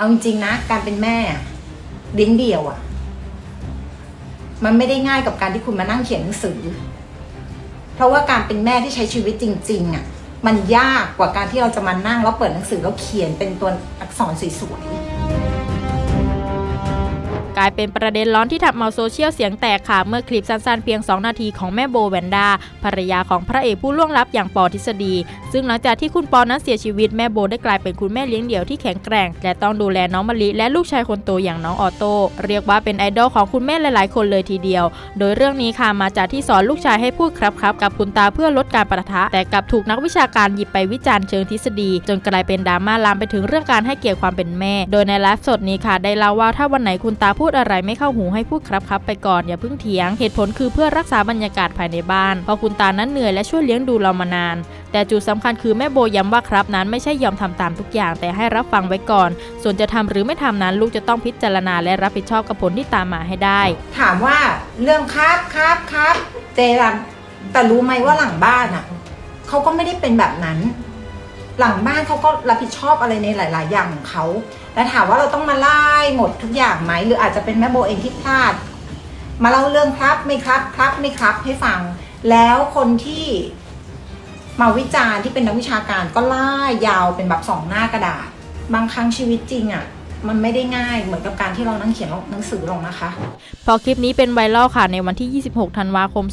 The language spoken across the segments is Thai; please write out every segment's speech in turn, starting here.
เอาจริงๆนะ การเป็นแม่เลี้ยงเดี่ยวอะมันไม่ได้ง่ายกับการที่คุณมานั่งเขียนหนังสือ เพราะว่าการเป็นแม่ที่ใช้ชีวิตจริง ๆอะมันยากกว่าการที่เราจะมานั่งแล้วเปิดหนังสือแล้วเขียนเป็นตัวอักษรสวยๆ กลายเป็นประเด็นร้อนที่ทำเอาโซเชียลเสียงแตกค่ะ เมื่อคลิปสั้นๆเพียง 2 นาทีของแม่โบแวนด้าภรรยาของพระเอกผู้ล่วงลับอย่างปอทฤษฎี ซึ่งหลังจากที่คุณปอนั้นเสียชีวิตแม่โบได้กลายเป็นคุณแม่เลี้ยงเดี่ยวที่แข็งแกร่ง และต้องดูแลน้องมะลิและลูกชายคนโตอย่างน้องออโต้เรียกว่าเป็นไอดอลของคุณแม่หลายๆ คนเลยทีเดียว โดยเรื่องนี้ค่ะมาจากที่สอนลูกชายให้พูดครับครับกับคุณตาเพื่อลดการประทะ แต่กลับถูกนักวิชาการหยิบไปวิจารณ์เชิงทฤษฎี จนกลายเป็นดราม่าลามไปถึงเรื่องการให้เกียรติความเป็นแม่ โดยในไลฟ์สดนี้ค่ะได้เล่าว่าถ้าวันไหนคุณตาพูดอะไรไม่เข้าหูให้พูดครับครับไปก่อนอย่าเพิ่งเถียง เหตุผลคือเพื่อรักษาบรรยากาศภายในบ้านเพราะคุณตานั้นเหนื่อยและช่วยเลี้ยงดูเรามานาน แต่จุดสำคัญคือแม่โบย้ำว่าครับนั้นไม่ใช่ยอมทำตามทุกอย่าง แต่ให้รับฟังไว้ก่อน ส่วนจะทำหรือไม่ทำนั้นลูกจะต้องพิจารณาและรับผิดชอบกับผลที่ตามมาให้ได้ ถามว่าเรื่องครับครับครับเจรันแต่รู้ไหมว่าหลังบ้านอะเขาก็ไม่ได้เป็นแบบนั้น หลังบ้านเขาก็รับผิดชอบอะไรในหลาย ๆ อย่างของเขาและถามว่าเราต้องมาไล่หมดทุกอย่างไหมหรืออาจจะเป็นแม่โบเองที่พลาด มาเล่าเรื่องครับไม่ครับครับไม่ครับให้ฟัง แล้วคนที่มาวิจารณ์ที่เป็นนักวิชาการก็ล่ายาวเป็นแบบสองหน้ากระดาษ บางครั้งชีวิตจริงอะ มันไม่ได้ง่ายเหมือนกับการที่เรานั่งเขียนหนังสือลงนะคะ พอคลิปนี้เป็นไวรัลค่ะในวันที่ 26 ธันวาคม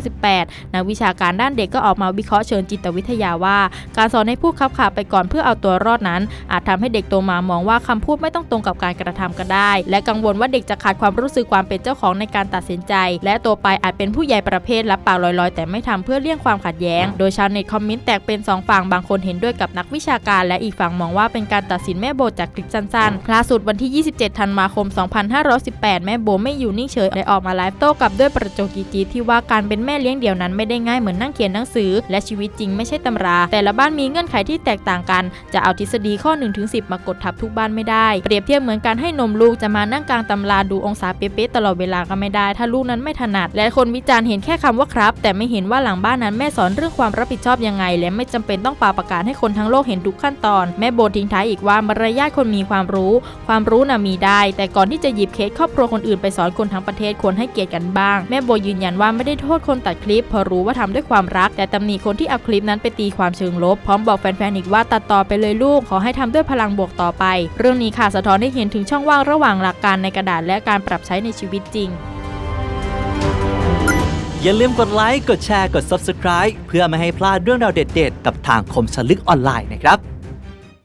2518 นักวิชาการด้านเด็กก็ออกมาวิเคราะห์เชิงจิตวิทยาว่า การสอนให้พูดคับขาไปก่อนเพื่อเอาตัวรอดนั้น อาจทำให้เด็กโตมามองว่าคำพูดไม่ต้องตรงกับการกระทำก็ได้ และกังวลว่าเด็กจะขาดความรู้สึกความเป็นเจ้าของในการตัดสินใจ และโตไปอาจเป็นผู้ใหญ่ประเภทรับปากลอยๆ แต่ไม่ทำเพื่อเลี่ยงความขัดแย้ง โดยชาวเน็ตคอมเมนต์แตกเป็นสองฝั่งบางคนเห็นด้วยกับนักวิชาการ และอีกฝั่งมองว่าเป็นการตัดสินแม่โบจากคลิปสั้นล่าสุดวันที่ 27 ธันวาคม 2518 แม่โบไม่อยู่นิ่งเฉยได้ออกมาไลฟ์โต้กลับด้วยประโจกีจีที่ว่าการเป็นแม่เลี้ยงเดี่ยวนั้นไม่ได้ง่ายเหมือนนั่งเขียนหนังสือ และชีวิตจริงไม่ใช่ตำรา แต่ละบ้านมีเงื่อนไขที่แตกต่างกัน จะเอาทฤษฎีข้อ 1-10 มากดทับทุกบ้านไม่ได้ เปรียบเทียบเหมือนการให้นมลูกจะมานั่งกลางตำราดูองศาเป๊ะๆตลอดเวลาก็ไม่ได้ ถ้าลูกนั้นไม่ถนัด และคนวิจารณ์เห็นแค่คำว่าครับ แต่ไม่เห็นว่าหลังบ้านนั้นแม่สอนเรื่องความรับผิดชอบยังไง และไม่จำเป็นต้องปาประกาศให้คนทั้งโลกเห็นทุกขั้นตอน แม่โบทิ้งท้ายอีกว่ามารยาทคนมีความรูความรู้น่ะมีได้ แต่ก่อนที่จะหยิบเคสครอบครัวคนอื่นไปสอนคนทั้งประเทศควรให้เกียรติกันบ้าง แม่โบยืนยันว่าไม่ได้โทษคนตัดคลิปเพราะรู้ว่าทำด้วยความรัก แต่ตำหนิคนที่เอาคลิปนั้นไปตีความเชิงลบ พร้อมบอกแฟนๆอีกว่าตัดต่อไปเลยลูกขอให้ทำด้วยพลังบวกต่อไป เรื่องนี้ค่ะสะท้อนให้เห็นถึงช่องว่างระหว่างหลักการในกระดาษและการปรับใช้ในชีวิตจริงอย่าลืมกดไลค์ กดแชร์ กด Subscribe เพื่อไม่ให้พลาดเรื่องราวเด็ดๆ กับทางคมสลึกออนไลน์นะครับ